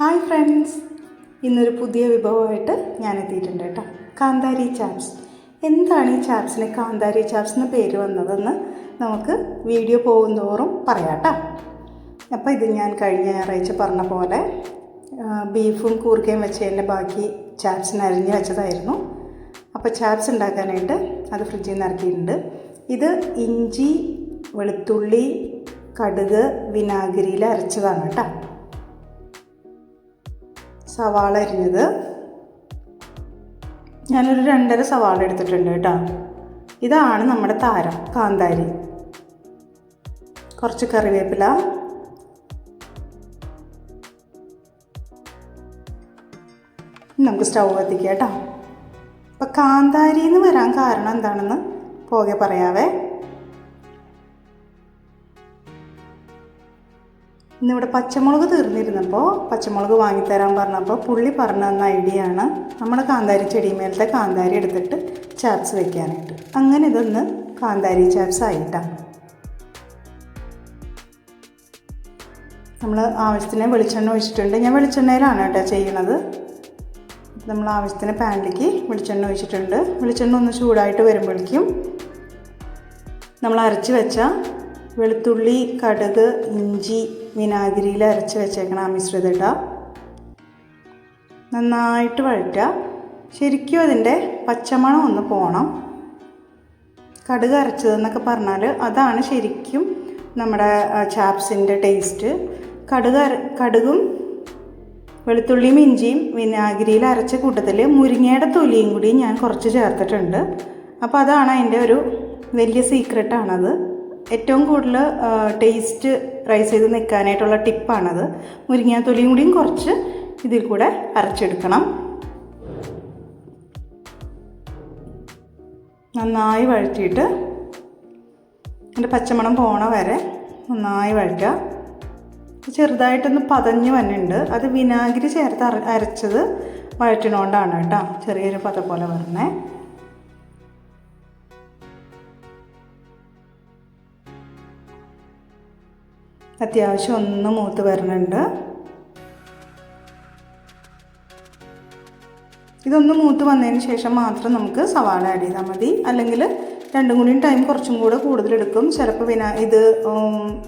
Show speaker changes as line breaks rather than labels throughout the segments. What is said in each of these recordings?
Hi friends ഇന്നൊരു പുതിയ വിഭവമായിട്ട് ഞാൻ എത്തിയിട്ടുണ്ട് കേട്ടോ. കാന്താരി ചാപ്സ്. എന്താണ് ഈ ചാപ്സിന് കാന്താരി ചാപ്സ് എന്ന പേര് വന്നതെന്ന് നമുക്ക് വീഡിയോ പോകുന്തോറും പറയാം കേട്ടോ. അപ്പോൾ ഇത് ഞാൻ കഴിഞ്ഞ ഞായറാഴ്ച പറഞ്ഞ പോലെ ബീഫും കൂർക്കയും വെച്ച് എന്റെ ബാക്കി ചാപ്സിന് അരിഞ്ഞ് വെച്ചതായിരുന്നു. അപ്പോൾ ചാപ്സ് ഉണ്ടാക്കാനായിട്ട് അത് ഫ്രിഡ്ജിൽ നിന്ന് ഇറക്കിയിട്ടുണ്ട്. ഇത് ഇഞ്ചി വെളുത്തുള്ളി കടുക് വിനാഗിരിയിൽ അരച്ചതാണ് കേട്ടോ. സവാള അരിഞ്ഞത്. ഞാനൊരു രണ്ടര സവാള എടുത്തിട്ടുണ്ട് കേട്ടോ. ഇതാണ് നമ്മുടെ താരം കാന്താരി. കുറച്ച് കറിവേപ്പില. നമുക്ക് സ്റ്റൗ കത്തിക്കാം കേട്ടോ. അപ്പം കാന്താരിന്ന് വരാൻ കാരണം എന്താണെന്ന് പോകെ പറയാവേ. ഇന്നിവിടെ പച്ചമുളക് തീർന്നിരുന്നപ്പോൾ പച്ചമുളക് വാങ്ങിത്തരാൻ പറഞ്ഞപ്പോൾ പുള്ളി പറഞ്ഞു തന്ന ഐഡിയ ആണ് നമ്മുടെ കാന്താരി ചെടിമേലത്തെ കാന്താരി എടുത്തിട്ട് ചാപ്സ് വെക്കാനായിട്ട്. അങ്ങനെ ഇതൊന്ന് കാന്താരി ചാപ്സ് ആയിട്ടാണ് നമ്മൾ ആവശ്യത്തിന് വെളിച്ചെണ്ണ ഒഴിച്ചിട്ടുണ്ട്. ഞാൻ വെളിച്ചെണ്ണയിലാണ് കേട്ടോ ചെയ്യണത്. നമ്മൾ ആവശ്യത്തിന് പാനിലേക്ക് വെളിച്ചെണ്ണ ഒഴിച്ചിട്ടുണ്ട്. വെളിച്ചെണ്ണ ഒന്ന് ചൂടായിട്ട് വരുമ്പോഴേക്കും നമ്മൾ അരച്ച് വെച്ച വെളുത്തുള്ളി കടുക് ഇഞ്ചി വിനാഗിരിയിൽ അരച്ച് വെച്ചേക്കണം ആ മിശ്രിതം ഇടുക നന്നായിട്ട് വഴറ്റുക. ശരിക്കും അതിന്റെ പച്ചമണം ഒന്ന് പോകണം കടുക് അരച്ചതെന്നൊക്കെ പറഞ്ഞാൽ അതാണ് ശരിക്കും നമ്മുടെ ചാപ്സിന്റെ ടേസ്റ്റ്. കടുക് കടുകും വെളുത്തുള്ളിയും ഇഞ്ചിയും വിനാഗിരിയിൽ അരച്ച കൂട്ടത്തിൽ മുരിങ്ങയുടെ തൊലിയും കൂടി ഞാൻ കുറച്ച് ചേർത്തിട്ടുണ്ട്. അപ്പോൾ അതാണ് അതിന്റെ ഒരു വലിയ സീക്രട്ടാണത് ഏറ്റവും കൂടുതൽ ടേസ്റ്റ് റൈസ് ചെയ്ത് നിൽക്കാനായിട്ടുള്ള ടിപ്പാണത്. മുരിങ്ങ തൊലിയും കൂടിയും കുറച്ച് ഇതിൽ കൂടെ അരച്ചെടുക്കണം. നന്നായി വഴറ്റിയിട്ട് അതിന്റെ പച്ചമണം പോണ വരെ നന്നായി വഴറ്റുക. ചെറുതായിട്ടൊന്ന് പതഞ്ഞ് വന്നിട്ടുണ്ട്. അത് വിനാഗിരി ചേർത്ത് അര അരച്ചത് വഴറ്റണോണ്ടാണ് കേട്ടോ. ചെറിയൊരു പത പോലെ വരണേ. അത്യാവശ്യം ഒന്ന് മൂത്ത് വരണുണ്ട്. ഇതൊന്ന് മൂത്ത് വന്നതിന് ശേഷം മാത്രം നമുക്ക് സവാള ആഡ് ചെയ്താൽ മതി. അല്ലെങ്കിൽ രണ്ടും കൂടിയും ടൈം കുറച്ചും കൂടെ കൂടുതലെടുക്കും ചിലപ്പോൾ വിനാ ഇത്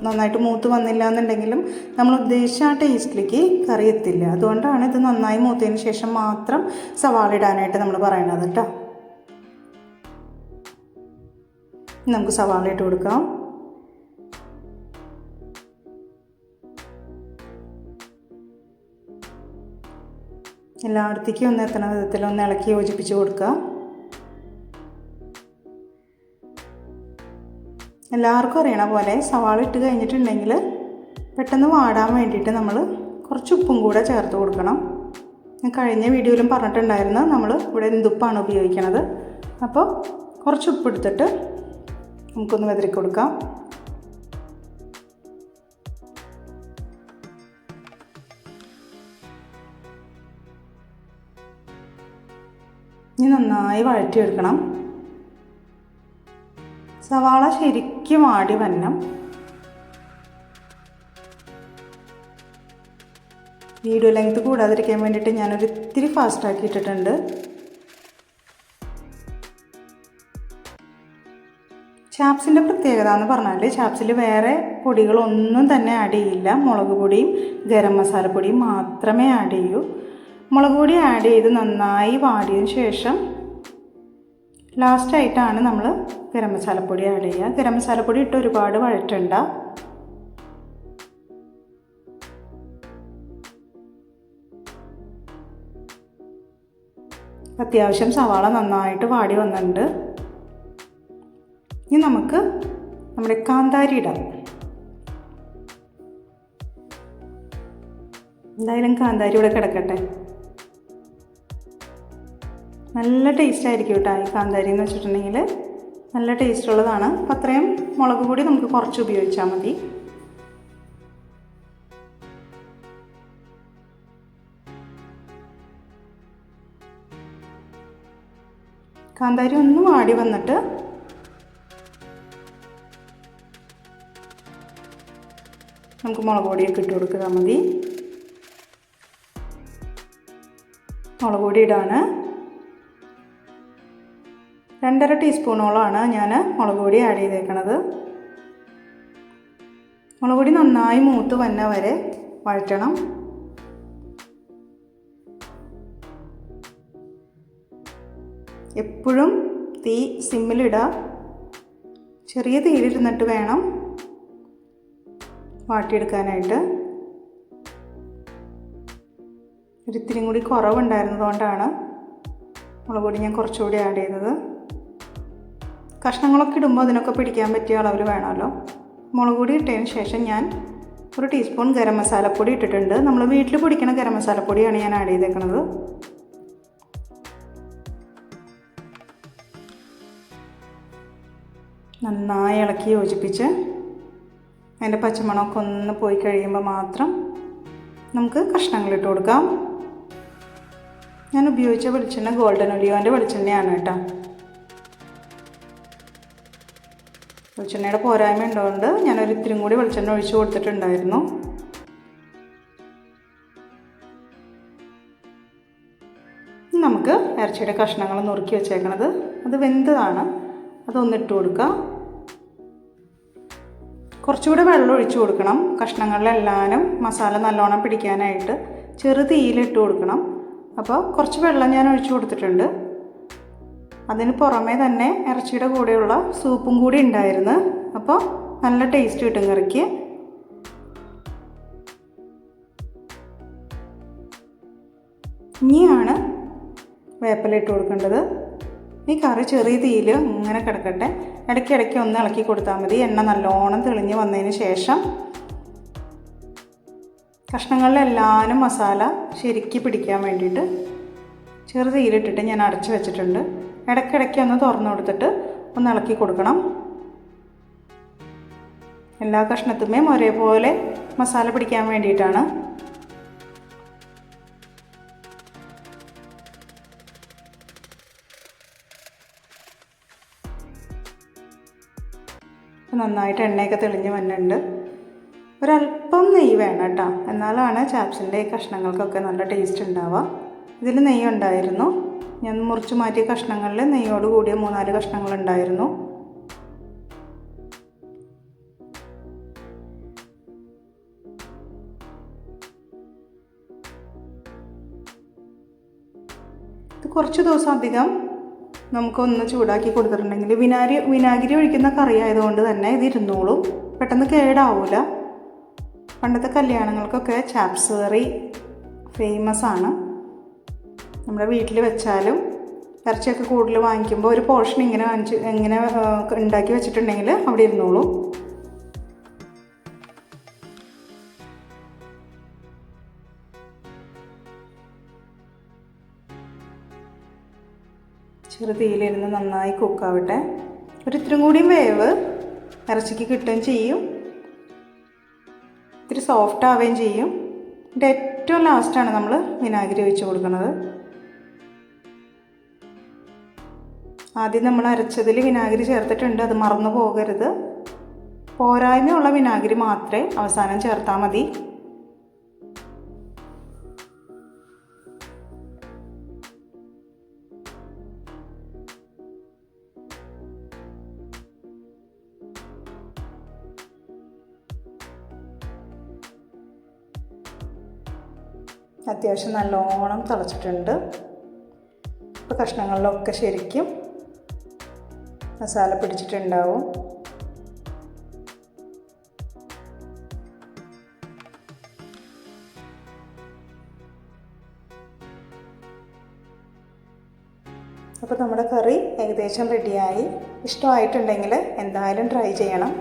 നന്നായിട്ട് മൂത്ത് വന്നില്ല എന്നുണ്ടെങ്കിലും നമ്മൾ ഉദ്ദേശിച്ച ആ ടേസ്റ്റിലേക്ക് കറി എത്തില്ല. അതുകൊണ്ടാണ് ഇത് നന്നായി മൂത്തതിന് ശേഷം മാത്രം സവാള ഇടാനായിട്ട് നമ്മൾ പറയണത് കേട്ടോ. നമുക്ക് സവാള ഇട്ട് കൊടുക്കാം. എല്ലായിടത്തേക്കും ഒന്ന് എത്തണ വിധത്തിൽ ഒന്ന് ഇളക്കി യോജിപ്പിച്ച് കൊടുക്കുക. എല്ലാവർക്കും അറിയണ പോലെ സവാള ഇട്ട് കഴിഞ്ഞിട്ടുണ്ടെങ്കിൽ പെട്ടെന്ന് വാടാൻ വേണ്ടിയിട്ട് നമ്മൾ കുറച്ച് ഉപ്പും കൂടെ ചേർത്ത് കൊടുക്കണം. ഞാൻ കഴിഞ്ഞ വീഡിയോയിലും പറഞ്ഞിട്ടുണ്ടായിരുന്നു നമ്മൾ ഇവിടെ എന്തുപ്പാണ് ഉപയോഗിക്കണത്. അപ്പോൾ കുറച്ച് ഉപ്പ് എടുത്തിട്ട് നമുക്കൊന്ന് വെതിരി കൊടുക്കാം ഇനി നന്നായി വഴറ്റിയെടുക്കണം. സവാള ശരിക്കും ആടി വന്നം വീഡിയോ ലെങ്ത് കൂടാതിരിക്കാൻ വേണ്ടിയിട്ട് ഞാനൊരു ഇത്തിരി ഫാസ്റ്റ് ആക്കി ഇട്ടിട്ടുണ്ട്. ചാപ്സിന്റെ പ്രത്യേകത എന്ന് പറഞ്ഞാൽ ചാപ്സിൽ വേറെ പൊടികളൊന്നും തന്നെ ആഡ് ചെയ്യില്ല. മുളക് പൊടിയും ഗരം മസാലപ്പൊടിയും മാത്രമേ ആഡ് ചെയ്യൂ. മുളക് പൊടി ആഡ് ചെയ്ത് നന്നായി വാടിയതിന് ശേഷം ലാസ്റ്റായിട്ടാണ് നമ്മൾ ഗരം മസാലപ്പൊടി ആഡ് ചെയ്യുക. ഗരം മസാലപ്പൊടി ഇട്ട് ഒരുപാട് വഴറ്റണ്ട. അത്യാവശ്യം സവാള നന്നായിട്ട് വാടി വന്നിട്ടുണ്ട്. ഇനി നമുക്ക് നമ്മുടെ കാന്താരി ഇടാം. എന്തായാലും കാന്താരി ഇവിടെ കിടക്കട്ടെ. നല്ല ടേസ്റ്റ് ആയിരിക്കും കേട്ടോ ഈ കാന്താരി എന്ന് വെച്ചിട്ടുണ്ടെങ്കിൽ. നല്ല ടേസ്റ്റ് ഉള്ളതാണ്. അപ്പോൾ അത്രയും മുളക് പൊടി നമുക്ക് കുറച്ച് ഉപയോഗിച്ചാൽ മതി. കാന്താരി ഒന്ന് വാടി വന്നിട്ട് നമുക്ക് മുളക് പൊടിയൊക്കെ ഇട്ട് കൊടുക്കുക മതി. മുളക് പൊടി ഇടാണ്. രണ്ടര ടീസ്പൂണോളമാണ് ഞാൻ മുളക് പൊടി ആഡ് ചെയ്തേക്കണത്. മുളക് പൊടി നന്നായി മൂത്ത് വന്ന വരെ വഴറ്റണം. എപ്പോഴും തീ സിമ്മിലിടുക ചെറിയ തീയിലിരുന്നിട്ട് വേണം വാട്ടിയെടുക്കാനായിട്ട്. ഒരിത്തിരിയും കൂടി കുറവുണ്ടായിരുന്നതുകൊണ്ടാണ് മുളക് പൊടി ഞാൻ കുറച്ചുകൂടി ആഡ് ചെയ്തത്. കഷ്ണങ്ങളൊക്കെ ഇടുമ്പോൾ അതിനൊക്കെ പിടിക്കാൻ പറ്റിയ അളവിൽ വേണമല്ലോ. മുളക് പൊടി ഇട്ടതിന് ശേഷം ഞാൻ ഒരു ടീസ്പൂൺ ഗരം മസാലപ്പൊടി ഇട്ടിട്ടുണ്ട്. നമ്മൾ വീട്ടിൽ പൊടിക്കുന്ന ഗരം മസാലപ്പൊടിയാണ് ഞാൻ ആഡ് ചെയ്തേക്കുന്നത് നന്നായി ഇളക്കി യോജിപ്പിച്ച് അതിന്റെ പച്ചമണമൊക്കെ ഒന്ന് പോയി കഴിയുമ്പോൾ മാത്രം നമുക്ക് കഷ്ണങ്ങൾ ഇട്ട് കൊടുക്കാം. ഞാൻ ഉപയോഗിച്ച വെളിച്ചെണ്ണ ഗോൾഡൻ ഒലിയോന്റെ വെളിച്ചെണ്ണയാണ് കേട്ടോ. വെളിച്ചെണ്ണയുടെ പോരായ്മ ഉള്ളതുകൊണ്ട് ഞാനൊരു ഇത്തിരി കൂടി വെളിച്ചെണ്ണ ഒഴിച്ച് കൊടുത്തിട്ടുണ്ടായിരുന്നു. നമുക്ക് ഇറച്ചിയുടെ കഷ്ണങ്ങൾ നുറുക്കി വെച്ചേക്കണത്. അത് വെന്തതാണ്. അതൊന്നിട്ട് കൊടുക്കുക. കുറച്ചുകൂടെ വെള്ളം ഒഴിച്ചു കൊടുക്കണം. കഷ്ണങ്ങളിലെല്ലാനും മസാല നല്ലോണം പിടിക്കാനായിട്ട്. ചെറു തീയിലിട്ട് കൊടുക്കണം. അപ്പോൾ കുറച്ച് വെള്ളം ഞാൻ ഒഴിച്ചു കൊടുത്തിട്ടുണ്ട്. അതിന് പുറമേ തന്നെ ഇറച്ചിയുടെ കൂടെയുള്ള സൂപ്പും കൂടി ഉണ്ടായിരുന്നു. അപ്പോൾ നല്ല ടേസ്റ്റ് കിട്ടും കറിക്ക്. ഇനിയാണ് വേപ്പില ഇട്ട് കൊടുക്കേണ്ടത്. ഈ കറി ചെറിയ തീയിൽ ഇങ്ങനെ കിടക്കട്ടെ. ഇടയ്ക്കിടയ്ക്ക് ഒന്ന് ഇളക്കി കൊടുത്താൽ മതി. എണ്ണ നല്ലോണം തെളിഞ്ഞ് വന്നതിന് ശേഷം കഷ്ണങ്ങളിലെല്ലാനും മസാല ശരിക്ക് പിടിക്കാൻ വേണ്ടിയിട്ട് ചെറുതീലിട്ടിട്ട് ഞാൻ അടച്ചു വെച്ചിട്ടുണ്ട്. ഇടയ്ക്കിടയ്ക്ക് ഒന്ന് തുറന്നു കൊടുത്തിട്ട് ഒന്ന് ഇളക്കി കൊടുക്കണം. എല്ലാ കഷ്ണത്തുമേയും ഒരേപോലെ മസാല പിടിക്കാൻ വേണ്ടിയിട്ടാണ്. നന്നായിട്ട് എണ്ണയൊക്കെ തെളിഞ്ഞ് വന്നിട്ടുണ്ട്. ഒരല്പം നെയ്യ് വേണം കേട്ടോ. എന്നാലാണ് ചാപ്സിന്റെ കഷ്ണങ്ങൾക്കൊക്കെ നല്ല ടേസ്റ്റ് ഉണ്ടാവുക. ഇതിൽ നെയ്യ് ഉണ്ടായിരുന്നു ഞാൻ മുറിച്ച് മാറ്റിയ കഷ്ണങ്ങളിൽ നെയ്യോട് കൂടിയ മൂന്നാൽ കഷ്ണങ്ങൾ ഉണ്ടായിരുന്നു കുറച്ച് ദിവസം അധികം നമുക്കൊന്ന് ചൂടാക്കി കൊടുത്തിട്ടുണ്ടെങ്കിൽ വിനാഗിരി വിനാഗിരി ഒഴിക്കുന്ന കറി ആയതുകൊണ്ട് തന്നെ ഇത് ഇരുന്നോളും. പെട്ടെന്ന് കേടാവൂല. പണ്ടത്തെ കല്യാണങ്ങൾക്കൊക്കെ ചാപ്സ് കറി ഫേമസ് ആണ്. നമ്മുടെ വീട്ടിൽ വെച്ചാലും ഇറച്ചിയൊക്കെ കൂടുതൽ വാങ്ങിക്കുമ്പോൾ ഒരു പോർഷൻ ഇങ്ങനെ വാങ്ങിച്ച് ഇങ്ങനെ ഉണ്ടാക്കി വെച്ചിട്ടുണ്ടെങ്കിൽ അവിടെ ഇരുന്നോളൂ. ചെറു തീയിലിരുന്ന് നന്നായി കുക്കാവട്ടെ ഒരു ഇത്തിരി കൂടിയും വേവ് ഇറച്ചിക്ക് കിട്ടുകയും ചെയ്യും. ഇത്തിരി സോഫ്റ്റ് ആവുകയും ചെയ്യും. ഇതിന്റെ ഏറ്റവും ലാസ്റ്റാണ് നമ്മൾ വിനാഗിരി ഒഴിച്ച് കൊടുക്കുന്നത്. ആദ്യം നമ്മൾ അരച്ചതിൽ വിനാഗിരി ചേർത്തിട്ടുണ്ട് അത് മറന്നു പോകരുത്. പോരായ്മയുള്ള വിനാഗിരി മാത്രമേ അവസാനം ചേർത്താൽ മതി. അത്യാവശ്യം നല്ലോണം തിളച്ചിട്ടുണ്ട്. ഇപ്പോൾ കഷ്ണങ്ങളിലൊക്കെ ശരിക്കും മസാല പിടിച്ചിട്ടുണ്ടാവും. അപ്പോൾ നമ്മുടെ കറി ഏകദേശം റെഡിയായി. ഇഷ്ടമായിട്ടുണ്ടെങ്കിൽ എന്തായാലും ട്രൈ ചെയ്യണം.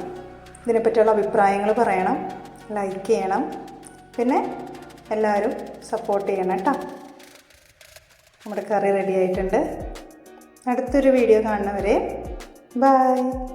ഇതിനെപ്പറ്റിയുള്ള അഭിപ്രായങ്ങൾ പറയണം. ലൈക്ക് ചെയ്യണം. പിന്നെ എല്ലാവരും സപ്പോർട്ട് ചെയ്യണം കേട്ടോ. നമ്മുടെ കറി റെഡി ആയിട്ടുണ്ട്. അടുത്തൊരു വീഡിയോ കാണുന്നവരെ Bye.